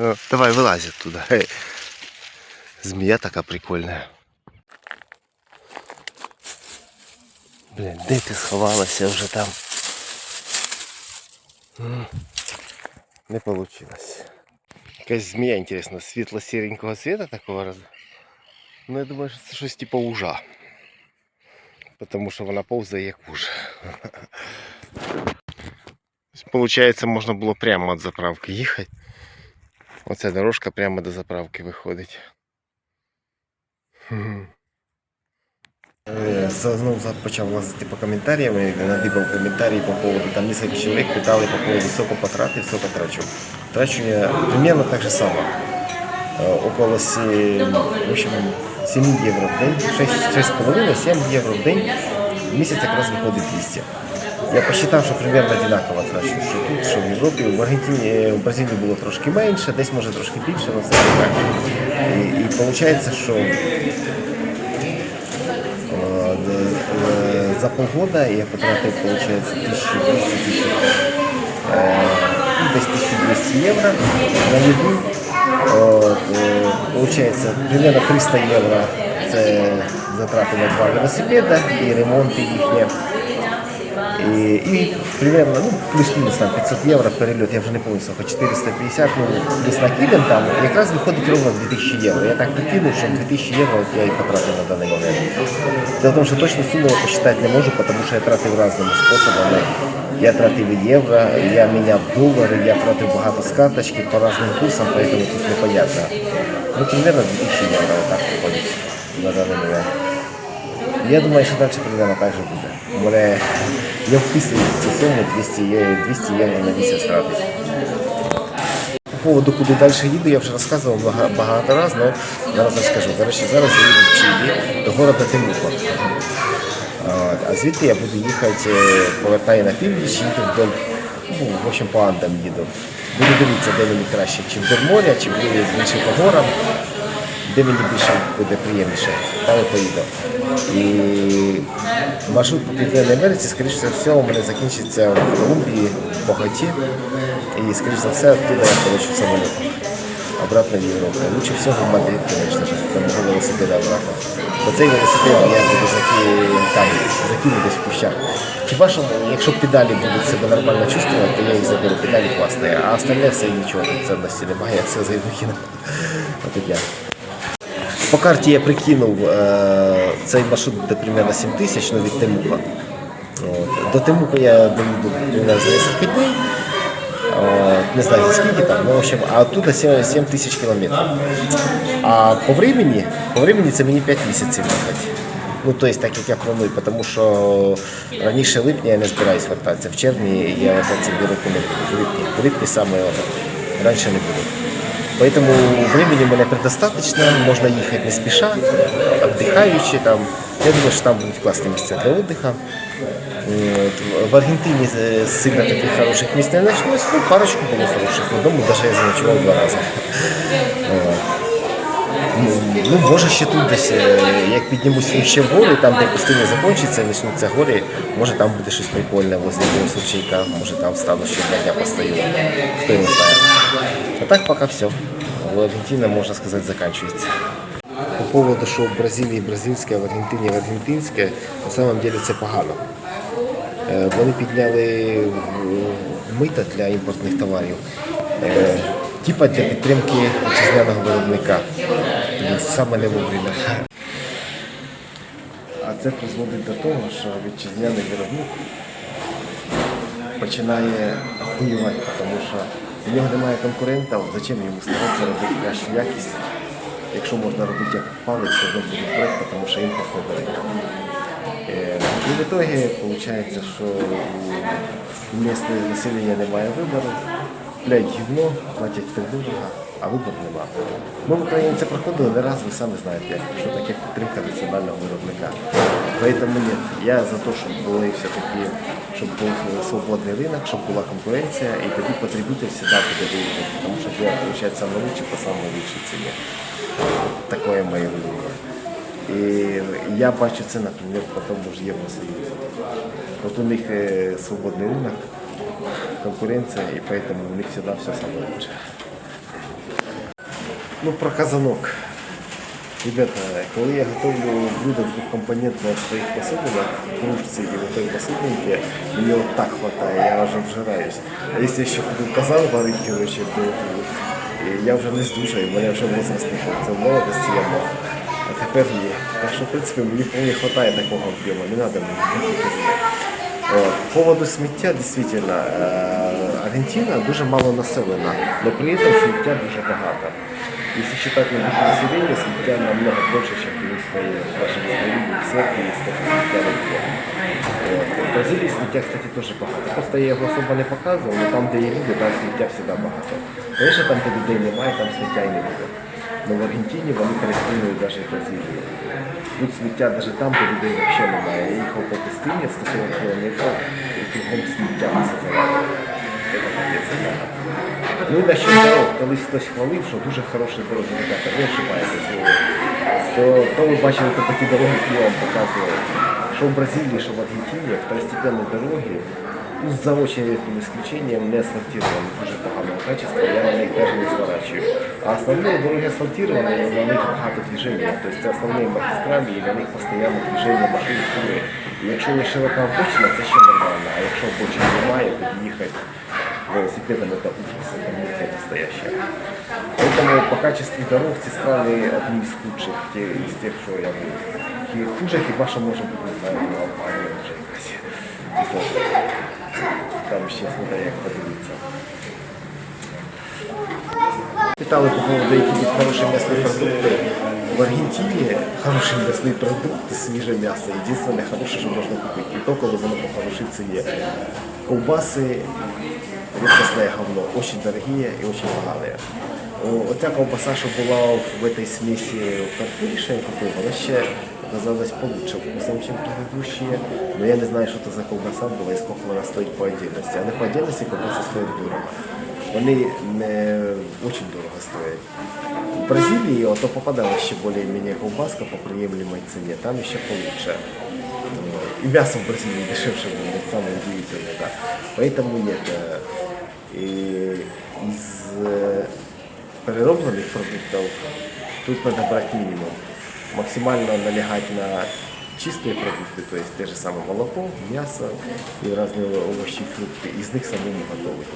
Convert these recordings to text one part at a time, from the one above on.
Ну, давай вылазь оттуда. Змея така прикольная. Блін, де ти сховалася вже там? Не получилось. Якась змія, інтересно, світло-сіренького цвета такого роз. Ну, я думаю, що це щось типу ужа. Потому що вона повзає як уж. Получається, можна було прямо від заправки їхати. Оця дорожка прямо до заправки виходить. Е, Знову почав лазити по коментарям, надибав коментарі по поводу, там несколько человек питали по поводу сколько потратив, сколько трачу. Трачу я примерно так же само. Э, Около 7, в общем, 7 євро в день, 6,5-7 євро в день, місяць якраз виходить 200. Я посчитав, що примерно одинаково трачу, що тут, що в Європі, в Аргентині, е, в Бразилії було трошки менше, десь може трошки більше, але все не так. І, і виходить, що Е, е, за полгода я потратив, получается, 1200 э, ну, десь 1200 евро на еду. От, е, Получается, примерно 300 євро це затрати на два велосипеда і ремонти їхні. І, і примерно, ну, плюс-мінус там 500 євро перельот, я вже не пам'ятаю, хоч 450, ну, плюс накидем там, якраз виходить ровно 2000 євро. Я так прикинув, що 2000 євро я і потратив на даний момент. Дело в тому, що точну суму я посчитати не можу, тому що я тратив різними способами. Я тратив євро, я міняв долари, я тратив багато з карточки по різним курсам, поэтому тут непонятно. Ну, примерно 2000 євро так виходить на даний момент. Я думаю, що далі примерно так же буде. Мене я вписую в цю суму 200 євро, 200 євро на місяць тратить. По поводу, куди далі їду, я вже розказував багато разів, але зараз розкажу. Речі, зараз я їду в Чилі до города Темуко. А звідти я буду їхати, е, повертаю на північ, їду вдоль, ну, в общем, по Андам їду. Буду дивитися, де мені краще, чи вдоль моря, чи більше по горам, де мені більше буде приємніше, і поїду. І маршрут по Південній Америці, скоріше за все, у мене закінчиться в Колумбії, в Боготі. І, скоріше за все, оттуда я полечу самолетом. Обратно в Європу. Лучше всього в Мадрид, конечно же, там мого велосипеда обратно. Бо цей велосипед я буду заки... там, закину в кущах. Хіба що, якщо педалі будуть себе нормально чувствувати, то я їх заберу, педалі класні, а остальне все нічого, цінності немає, я все викину. От я. По карті я прикинув, е, цей маршрут буде примерно 7 тисяч, ну від Темука. От. До Темука я доїду за 10 днів. Не знаю за скільки там, ну, в общем, а оттуда 7, 7 тисяч кілометрів. А по времени, по времени це мені 5 місяців їхати. Ну, то есть, так як я планую, тому що раніше липня я не збираюсь вертатися. В червні я в буду. В липні, в липні саме раніше не буду. Поэтому времени у меня предостаточно, можно ехать не спеша, отдыхаючи там. Я думаю, что там будут классные места для отдыха. Вот. В Аргентине э, сильно таких хороших мест не нашлось, ну парочку было хороших, но дома даже я заночевал два раза. Вот. Ну, ну, може ще тут десь, е, як піднімусь ще вгору, там де пустиня закінчиться, почнуться гори, може там буде щось прикольне возле якогось ручейка, може там стану ще два дня постою, хто його знає. А так поки все. В Аргентина, можна сказати, закінчується. По поводу, що в Бразилії бразильське, а в Аргентині аргентинське, на самом деле це погано. Е, Вони підняли е, мита для імпортних товарів, е, типа для підтримки вітчизняного виробника. Саме не вовремя. А це призводить до того, що вітчизняний виробник починає воювати, тому що у нього немає конкурентів, зачем йому старатися робити кращу якість, якщо можна робити як палець, все одно буде тому що не бере. Е, І в итоге виходить, що у місцевого населення немає вибору, блядь, гівно, платять придурого, а вибору нема. Ми в Україні це проходили не раз, ви самі знаєте, що таке підтримка національного виробника. Поэтому я за те, щоб були все-таки, щоб був свободний ринок, щоб була конкуренція, і тоді потребитель завжди буде виїжджати, тому що я, виходить, саме по самому вищій ціні. Такое моє виявлення. І я бачу це, наприклад, по тому ж Євросоюзу. От у них е, свободний ринок, конкуренція, і поэтому у них завжди все саме. Ну, про казанок. Ребята, коли я готовлю блюдо двухкомпонентное в своих посудинах, в кружце или в этой посудинке, мне вот так хватает, я уже вжираюсь. А если еще буду казан варить, короче, то я вже не здужаю, у мене вже возраст не Це в молодості я мав. А тепер ні. Так що, в принципі, мені вполне хватає такого об'єму, не треба мені більше. От. По поводу сміття, дійсно, е, Аргентина дуже мало населена, але при цьому сміття дуже багато. Если считать на душу населения, сміття намного больше, чем в в вашем Бразилии, в такое сміття В Бразилии сміття, кстати, тоже багато. Просто я його особо не показував, але там, де є люди, там сміття завжди багато. Конечно, там, де людей немає, там сміття і не буде. Но в Аргентині вони переконують навіть Бразилію. Тут сміття навіть там, де людей взагалі немає. Я їхав по пустині 140 кілометрів, і кругом сміття все завалено. Це да. Ну і насчет дорог, колись хтось хвалив, що дуже хороші дороги, ребята, ви ошибаєтесь. То, то ви бачили то такі дороги, які я вам показував. Що в Бразилії, що в Аргентині, второстепенні дороги, ну, за очень редким исключением, не асфальтированы, дуже поганого качества, я на них даже не сворачиваю. А основные дороги асфальтированы, и на них багато движения, то есть це основні магістралі, і на них постійно движення машин фури. І якщо є широка обочина, це ще нормально, а якщо обочини немає, тоді їхати велосипедом это ужас, это мука настоящая. Поэтому по качеству дорог ці страны одни из худших, те, из тех, что я был. И хуже хіба що може бути, не знаю, ну, Албанія вже якась. І то, Там ще треба як подивитися. Питали по поводу, які тут хороші м'ясні продукти. В Аргентині хороший м'ясний продукт, свіже м'ясо. Єдине хороше, що можна купити. І то, коли воно по хорошій ціні. Ковбаси, редкостное говно, очень дорогие и очень поганые. О, Оця ковбаса, що була в этой смесі картоплі, що я купив, вона ще оказалась получше вкусом, ніж предыдущие. Но я не знаю, що це за ковбаса була і скільки вона стоїть по отдельности. А не по отдельности ковбаса стоїть дорого. Вони не очень дорого стоять. В Бразилии ото попадала ще более-менее ковбаска по приемлемой цене, там еще получше. И мясо в Бразилии дешевше было, это самое удивительное, да. Поэтому нет. э, И из э, переробленных продуктов тут надо брать минимум. Максимально налегать на чистые продукты, то есть те же самое молоко, мясо и разные овощи, фрукты. Из них самому готовить.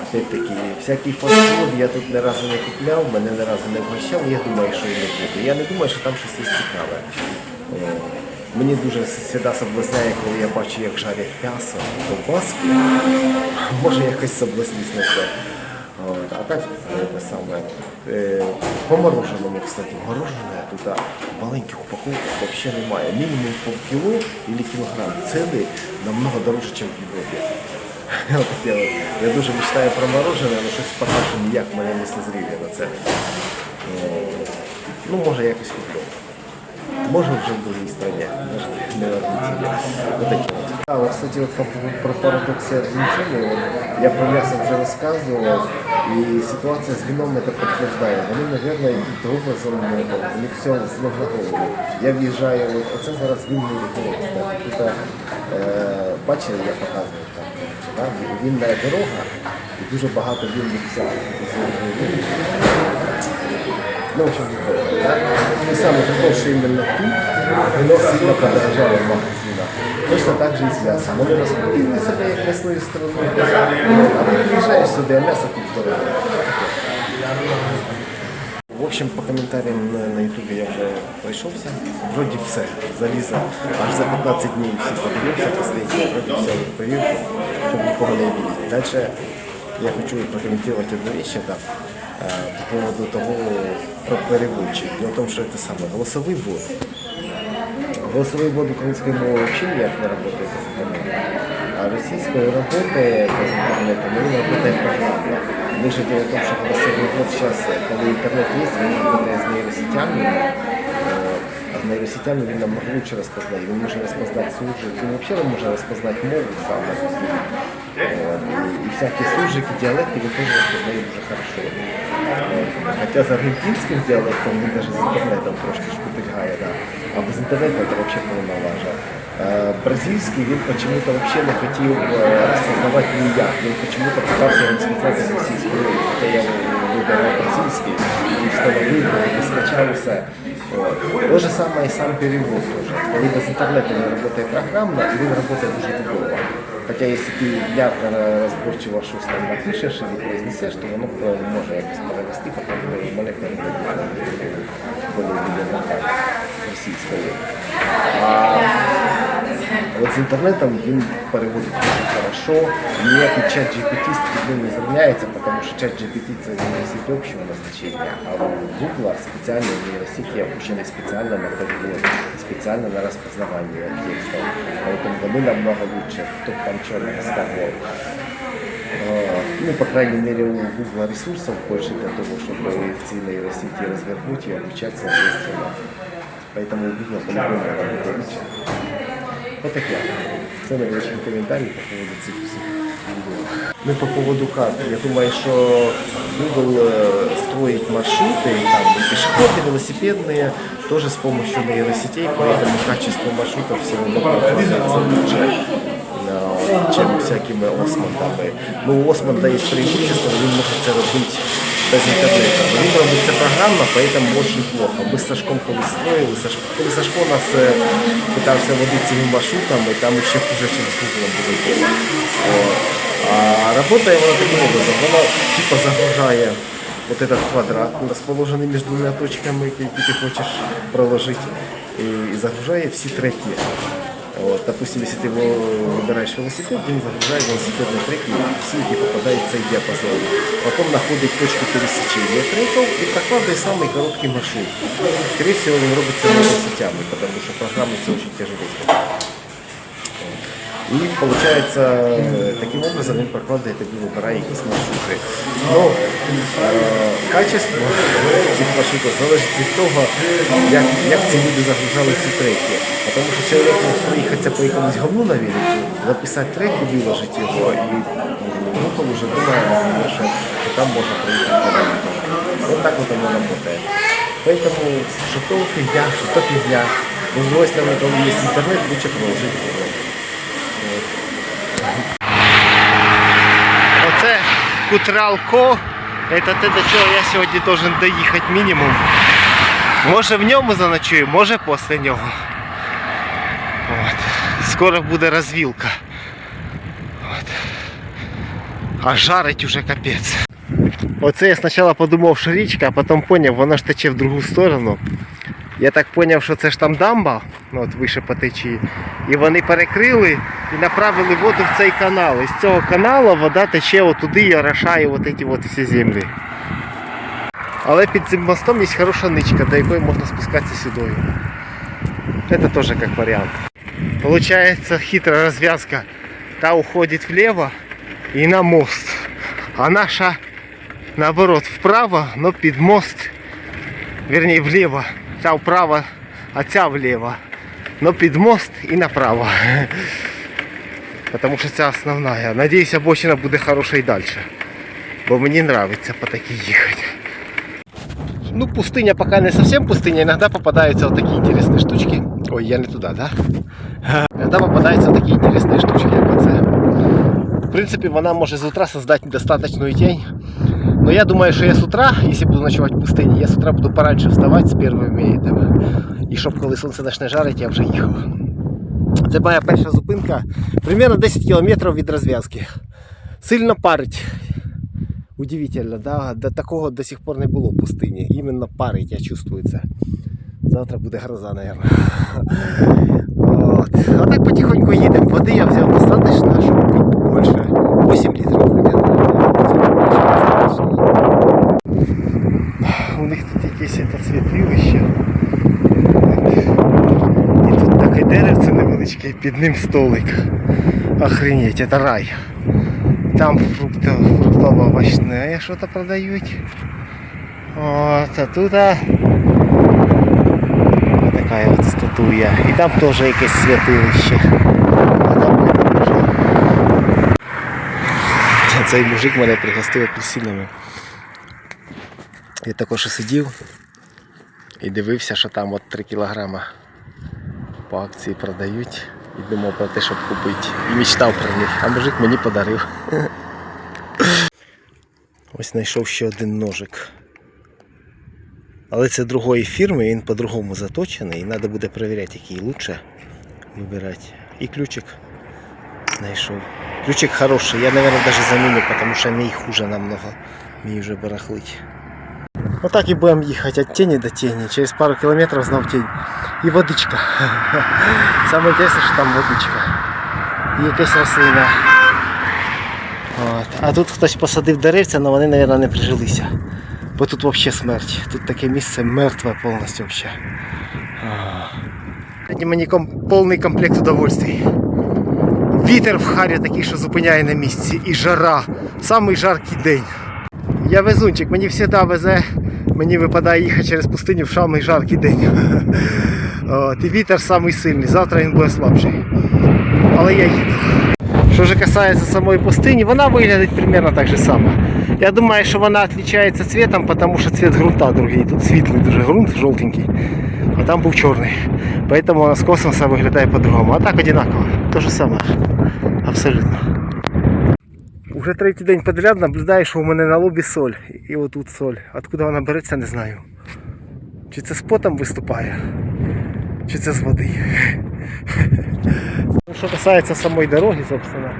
Опять-таки, всякий фастфуд я тут ні разу не купляв, мене ні разу не вгощав, я думаю, що і не буде. Я не думаю, що там щось є цікаве. Мені дуже завжди соблазняє, коли я бачу, як жарять м'ясо, ковбаски. Може якось соблазнюсь на це. А так е, те саме. Е, по мороженому, кстати, мороженое тут маленьких упаковках взагалі немає. Мінімум полкіло або кілограм. Ціни намного дорожче, ніж в Європі. Я дуже мечтаю про мороженое, але щось поки що ніяк мене не созріли на це. Е, Ну, може якось куплю Може вже в другій стране, може не в Аргентині. Вот такі от. А, вот, кстати, вот по- про парадоксы Аргентины, вот, я про мясо уже рассказывал, и ситуация с вином это подтверждает. Вони, наверное, яким-то образом, ну, вони все з ног на голову. Я в'їжджаю, от, оце зараз винний регіон, кстати. Тут, е, бачили, я показую там, да? вінна дорога, і дуже багато винних всяких. Общем, да? И самое такое, что именно тут вино сильно подорожало в магазинах. Точно так же и с мясом. Вони розкупили себе як мясную страну. А ти приїжджаєш сюди, а м'ясо тут дорого. В общем, по комментариям на, на ютубе я уже пройшовся. Вроде все, заліза. Аж за 15 днів всі подивився, последні, вроде все відповів, щоб нікого не обидеть. Дальше я хочу прокомментировать одну вещь, это по поводу того, про переводчик. Дело в том, что это самое, голосовой бот. Голосовой бот украинской мовы вообще никак не работает без интернета. А российская работает без интернета, но он работает программно. Лишь дело в том, что голосовой бот сейчас, когда интернет есть, он работает с нейросетями, э, а з нейросетями він намного лучше розпознає. Він може розпознати суржик, він взагалі може розпознати мову саме. І, всякі суржики, діалекти він теж розпознає дуже хорошо. Хоча з аргентинським діалектом він навіть з інтернетом трошки шкутильгає. Да. А без інтернету це взагалі повна лажа. Е, Бразильський він почему-то вообще не хотів е, розпізнавати ніяк. Він почему-то питався розпізнати з російською. Хоча я вибирав бразильський і встановив, і скачав усе. От. Те ж саме і сам перевод тоже. Коли без интернетом не працює програмно, і він працює дуже довго. Хоча якщо ти явно розборчиво щось там напишеш і произнесеш, то воно може якось перевести, потім мене переводить более-менее нормально з російської. А от з інтернетом він переводить дуже хорошо. Ніякий чат GPT з ним не зрівняється, тому що чат GPT це нейросеть общего назначення, а у Google спеціальні нейросети опущені спеціально на перевод, спеціально на розпізнавання текстів. Поэтому вони намного лучше, хто б там чого не розказував. А, Ну, по крайней мере, у Google ресурсов больше для того, чтобы ці нейросети развернуть и обучать соответственно. Поэтому у Google по-любому работает лучше. Вот так я. Це невеличкий коментарій по поводу цих всіх відео. Ну, по поводу карт. Я думаю, що Google э, строит маршруты, там, пешеходные, велосипедные, тоже с помощью нейросетей, поэтому качество маршрутов все равно продвигается лучше э, чем всякими османдами. Ну, у Османда є преимущество, він може це робити без інтернету. Но Він робить це програмно, поэтому очень плохо. Ми з Сашком колись строїли, Саш- коли Сашко нас е, питався водити цими маршрутами, там ще хуже, ніж з Google було було. От. А працює воно таким образом, воно типа загружає вот этот квадрат, расположенный между двумя точками, які ти хочеш проложити, і, і загружає всі треки. Вот, допустим, если ты его выбираешь велосипед, он загружает велосипедный трек, и все, не попадает в цей диапазон. Потом находит точку пересечения треков и прокладывает самый короткий маршрут. Скорее всего, він робиться нейросетями, потому что программы все очень тяжело. І виходить, таким образом він прокладає тобі вибирає якісь маршрути. Ну, е, качество цих маршрутів залежить від того, як, як ці люди загружали ці треки. Тому що чоловік може проїхатися по якомусь говну на велику, записати трек і виложити його, і Google вже думає, що, там можна проїхати. Вот так вот оно работает. Поэтому что то фигня, что то фигня. Но с другой стороны, когда есть интернет, лучше проложить Оце Кутралко. Це те, до чого я сьогодні должен доїхати мінімум. Може в ньому заночую, може після нього. От. Скоро буде розвілка. От. А жарить уже капець. Оце я спочатку подумав, що річка, а потім зрозумів, вона ж тече в другу сторону. Я так зрозумів, що це ж там дамба, ну, от вище по течії. І вони перекрили і направили воду в цей канал. І з цього каналу вода тече отуди і орошає от ці от всі землі. Але під цим мостом є хороша ничка, до якої можна спускатися сюди. Це теж як варіант. Получается хитрая развязка. Та уходит влево и на мост. А наша наоборот вправо, но під мост. Вернее влево. Та вправо, а ця влево. Но під мост і направо. Потому що це основная. Надеюсь, обочина буде хороша і далі. Бо мені нравится по такій їхати. Ну, пустыня пока не совсем пустыня. Иногда попадаются вот такие интересные штучки. Ой, я не туда, да? Иногда попадаются вот такие интересные штучки, як оце. В принципе, вона може з утра создать достаточную тень. Но я думаю, что я с утра, если буду ночевать в пустыне, я с утра буду пораньше вставать з первими этими. І щоб коли сонце почне жарить, я вже їхав. Це моя перша зупинка. Примерно 10 кілометрів від розв'язки. Сильно парить. Удивительно, да? До такого до сих пор не було в пустині. Іменно парить, я чувствую це. Завтра буде гроза, наверное. От. А так потихоньку їдемо. Води я взяв достатньо, щоб пити побольше. 8 літрів примерно. У них тут якесь це святилище. І тут таке деревце невеличке, і під ним столик. Охренеть, це рай. Там фрукто, фруктово овощне що-то продають. От, а тут така от статуя. І там теж якесь святилище. А там. Цей мужик мене пригостив апельсинами. Я також сидів і дивився, що там от 3 кілограма по акції продають. І думав про те, щоб купити. І мечтав про них. А мужик мені подарив. Ось знайшов ще один ножик. Але це другої фірми, він по-другому заточений, і треба буде перевіряти, який лучше вибирати. І ключик знайшов. Ключик хороший, я, наверное, даже заменю, потому что мій хуже намного. Мій вже барахлить. Отак і будемо їхати від тіні до тіні. Через пару кілометрів знов тінь. І водичка. Саме інтересне, що там водичка. І якась рослина. От. А тут хтось посадив деревця, але вони, мабуть, не прижилися. Бо тут взагалі смерть. Тут таке місце мертве повністю взагалі. Сьогодні мені ком- повний комплект удовольствий. Вітер в харі такий, що зупиняє на місці. І жара. Самий жаркий день. Я везунчик, мені завжди везе. Мені випадає їхати через пустиню в самий жаркий день. От, і вітер самий сильний. Завтра він буде слабший. Але я їду. Що ж касається самої пустині, вона виглядить примерно так же само. Я думаю, що вона відрізняється цветом, тому що цвет ґрунта другий. Тут світлий дуже ґрунт, жовтенький, а там був чорний. Поэтому вона з космоса виглядає по-другому. А так одинаково. То же саме. Абсолютно. Уже третій день подряд наблюдаю, що у мене на лобі соль. І отут соль. Откуда вона береться, не знаю. Чи це з потом виступає, чи це з води. Ну, Що касається самої дороги, собственно.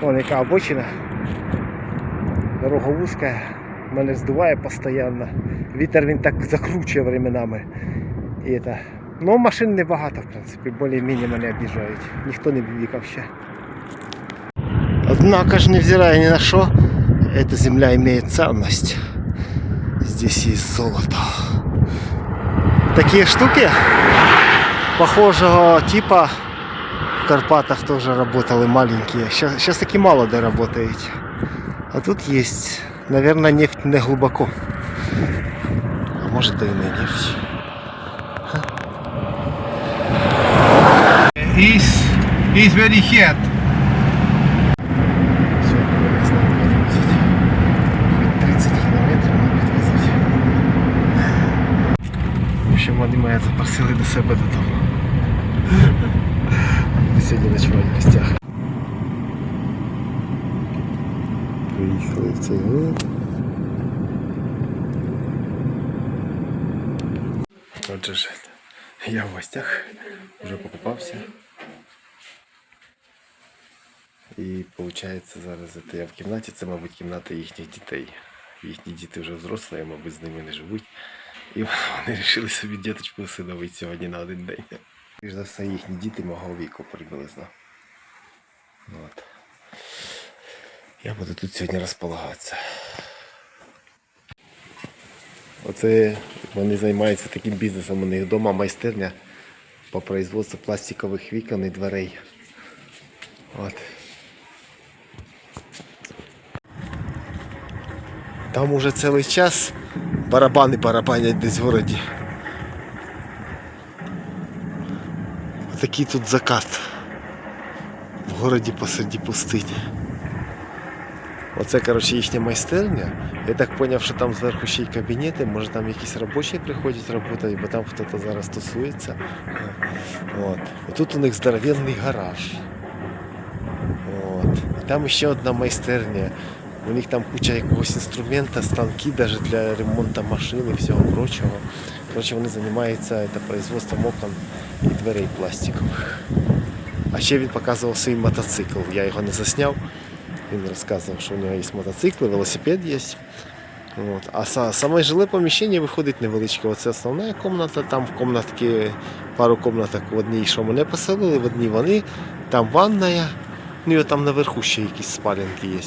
Вон яка обочина. Дорога вузька, мене здуває постійно. Вітер він так закручує временами. І это. Ну, машин небагато, в принципі, більш-менш мене об'їжджають. Ніхто не бібікав ще. Однако ж, невзирая ни на что, эта земля имеет ценность. Здесь есть золото. Такие штуки похожего типа в Карпатах тоже работали маленькие. Сейчас, сейчас таки мало де работаете. А тут есть. Наверное, нефть не глубоко. А может и не нефть. He's he's very hot. Мене запросили до себе додому. Ми сьогодні ночувати в гостях. Приїхали в цей город. Отже ж, я в гостях, вже покупався. І виходить зараз це я в кімнаті, це, мабуть, кімната їхніх дітей. Їхні діти вже взрослі, мабуть, з ними не живуть. І вони вирішили собі діточку усиновити сьогодні на один день. І ж за все їхні діти мого віку приблизно. От. Я буду тут сьогодні розполагатися. Оце вони займаються таким бізнесом. У них вдома майстерня по производству пластикових вікон і дверей. От. Там уже цілий час барабани барабанять десь в городі. Такий тут закат. В городі посереді пустині. Оце, коротше, їхня майстерня. Я так зрозумів, що там зверху ще й кабінети, може там якісь робочі приходять працювати, бо там хтось зараз тусується. От. Тут у них здоровенний гараж. От. І там ще одна майстерня. У них там куча якогось інструмента, станки даже для ремонту машин і всього прочого. Короче, вони займаються это, производством окон і дверей пластикових. А ще він показував свій мотоцикл. Я його не засняв. Він розказував, що у нього є мотоцикл, велосипед є. От. А саме жиле поміщення виходить невеличке. Оце основна кімната, там в кімнатки, пару кімнаток в одній, що мене поселили, в одній вони, там ванная, ну і там наверху ще якісь спалянки є.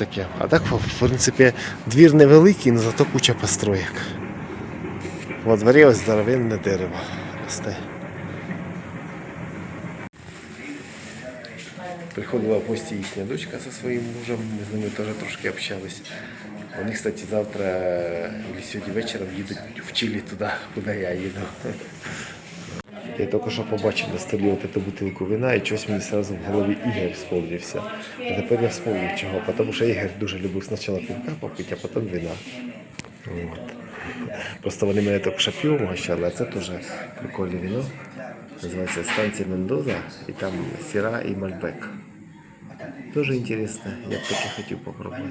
Таке. А так, в принципі, двір невеликий, але зато куча построєк. Во дворі ось здоровенне дерево росте. Приходила в гості їхня дочка зі своїм мужем, ми з ними теж трошки общались. Вони, кстати, завтра или сьогодні вечором їдуть в Чилі туди, куди я їду. Я тільки що побачив на столі от цю бутилку вина і щось мені одразу в голові Ігор сповнився. А тепер я вспомнив чого, тому що Ігор дуже любив спочатку пінка попити, а потім вина. От. Просто вони мене тільки що півом гощали, а це теж прикольне вино. Називається станція Мендоза і там сіра і мальбек. Дуже цікаво, я б таке хотів попробувати.